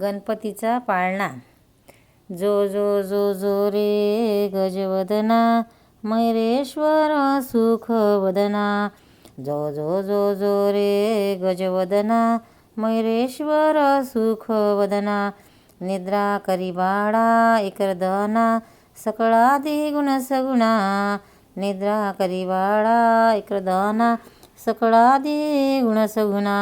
गणपतीचा पाळणा. जो जो जो जो रे गजवदना मैरेश्वर सुखवदना. जो जो जो जो रे गजवदना मैरेश्वर सुखवदना. निद्रा करी बाळा एकरदना सकळा गुण सगुणा. निद्रा करी बाळा एकरदना सकळा गुण सगुणा.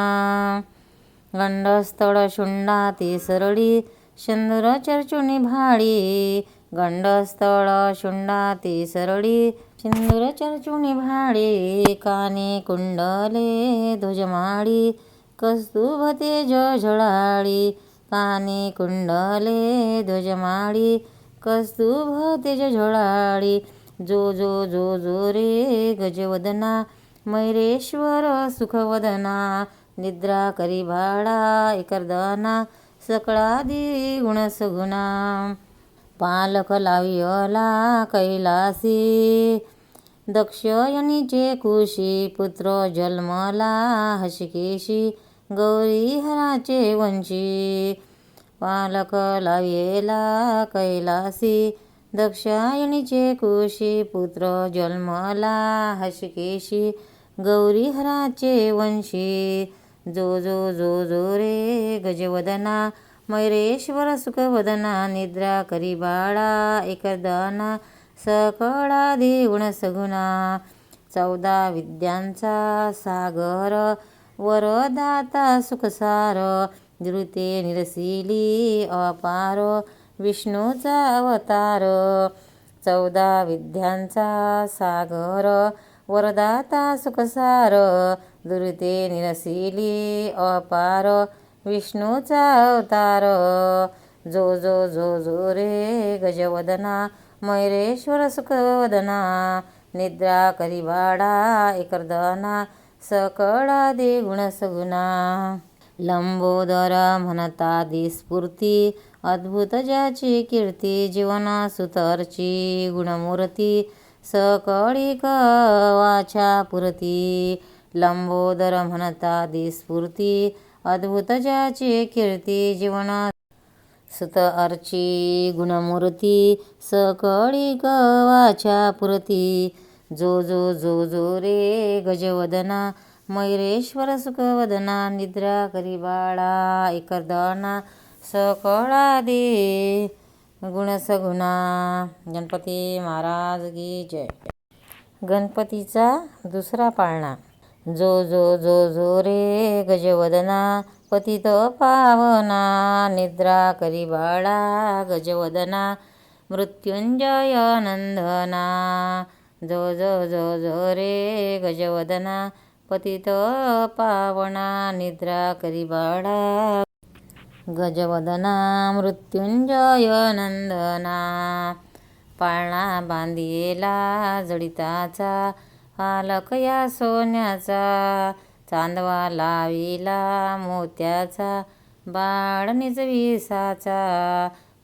गंडस्थळ शुंडाती सरळी शंदुर चर्चुनी भाळी. गंडस्थळ शुंडाती सरळी सिंदूर चर्चुनी भाळी. काने कुंडले ध्वजमाळी कस्तुभ तेज झळाळी काने कुंडले ध्वजमाळी कस्तुभ तेज झळाळी जो जो जो जो रे गजवदना मैरेश्वर सुखवदना. निद्रा करी भाडा एकरदना सकळादी गुण सुगुणा पालक लावियला कैलासी. दक्षयनीचे कुशी पुत्र जन्मला हशिकेशी गौरी हराचे वंशी. पालक लावियला कैलासी. दक्षायणीचे कुशी पुत्र जन्मला हशिकेशी गौरी हराचे वंशी. जो जो जो जो रे गजवदना मैरेश्वर सुखवदना निद्रा करी बाळा एकदाना सकळा गुण सगुणा चौदा विद्यांचा सागर वरदाता सुखसार धृते निरसिली अपार विष्णूचा अवतार. चौदा विद्यांचा सागर वरदाता सुखसार दुर्ते निरसिली अपार विष्णूचा अवतार. जो जो जो जो रे गजवदना मयरेश्वर सुखवदना निद्रा करी बाळा एकरदना सकळादी गुण सगुणा लंबोदर म्हणता दिस्फूर्ती अद्भुत ज्याची कीर्ती जीवन सुतरची गुणमूर्ती सकळी वाचा पुरती. लंबोदर म्हणता दिस्फूर्ती अद्भुत ज्याची कीर्ती जीवन. सुत अर्ची गुणमूर्ती. सकळी वाचा पुरती. जो जो जो जो रे गजवदना. मयुरेश्वर सुखवदना. निद्रा करी बाळा एकरदना. गुणस गुण सगुणा गणपती महाराज की जय. गणपतीचा दुसरा पाळणा. जो जो जो जो रे गजवदना पतित पावना निद्रा करी बाळा गजवदना मृत्युंजय नंदना. जो जो जो जो रे गजवदना पतित पावना निद्रा करी बाळा गजवदना मृत्युंजय नंदना पाळणा बांधिला जडिताचा पालक या सोन्याचा चांदवा लाविला मोत्याचा बाळ निजविसाचा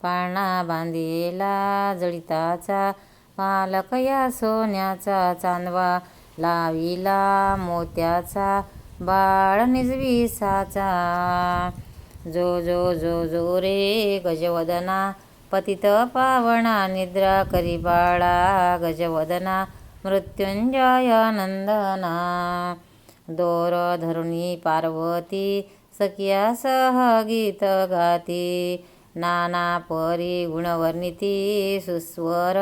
पाळणा बांधिला जडिताचा पालक या सोन्याचा चांदवा लाविला मोत्याचा बाळ निजविसाचा। जो जो जो जो रे गजवदना पतित पावना निद्रा करी बाळा गजवदना मृत्युंजय नंदना। दोर धरुणी पार्वती सखियासह गीत गाती। नाना परी गुणवर्णिती सुस्वर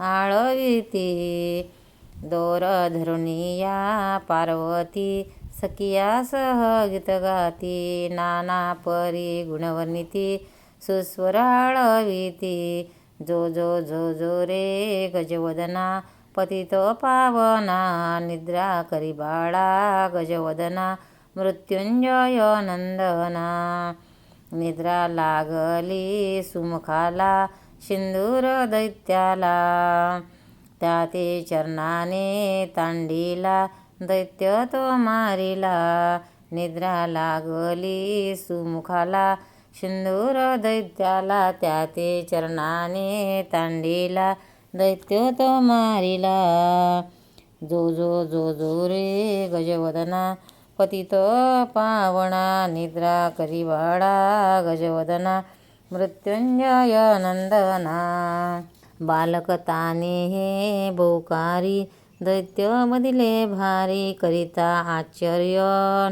आळविती। दोर धरुणी या पार्वती सखियासह गीतगाती नाना परी गुणवर्णिती सुस्वराळविती जो जो जो जो रे गजवदना पतित पावना निद्रा करी बाळा गजवदना मृत्युंजय नंदना. निद्रा लागली सुमुखाला सिंदूर दैत्याला. त्या ते चरणाने तांडीला दैत्य तो मारिला निद्रा लागली सुमुखाला सिंदूर दैत्याला त्या ते चरणाने तांडीला दैत्य तो मारिला. जो जो जो जो रे गजवदना पतित पावणा निद्रा करीवाडा गजवदना मृत्युंजय नंदना. बालकताने हे बोकारी दैत्य मदिले भारी करिता आश्चर्य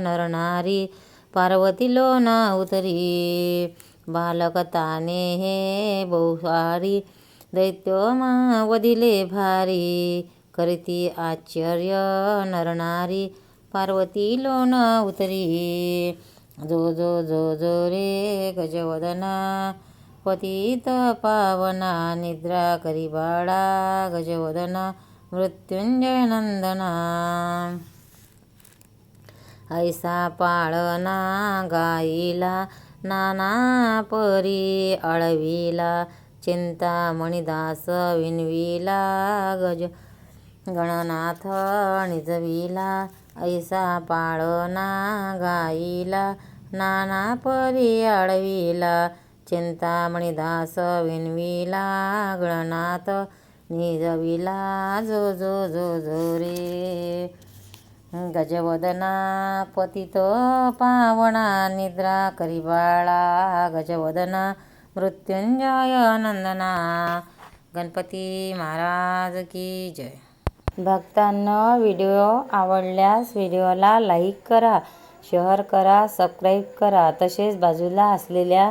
नरनारी पार्वती लोना उतरी. बालक ताने हे बहुसारी दैत्य वदिले भारी करीती आश्चर्य नरनारी पार्वती लोन उतरी. जो जो जो जो रे गजवदना पतित पावना निद्रा करी बाळा गजवदना मृत्युंजय नंदना ऐसा पाळना गाईला नाना परी चिंता चिंतामणिदास विनविला गज गणनाथ निजविला ऐसा पाळना गाईला नाना परी चिंता चिंतामणिदास विनविला गणनाथ निरविला जो जो जो जो रे. गजवदना पतित पावना निद्रा करी बाळा. गजवदना मृत्युंजय नंदना. गणपती महाराज की जय. भक्तांना व्हिडिओ आवडल्यास व्हिडिओला लाईक करा शेअर करा सबस्क्राईब करा. तसेच बाजूला असलेल्या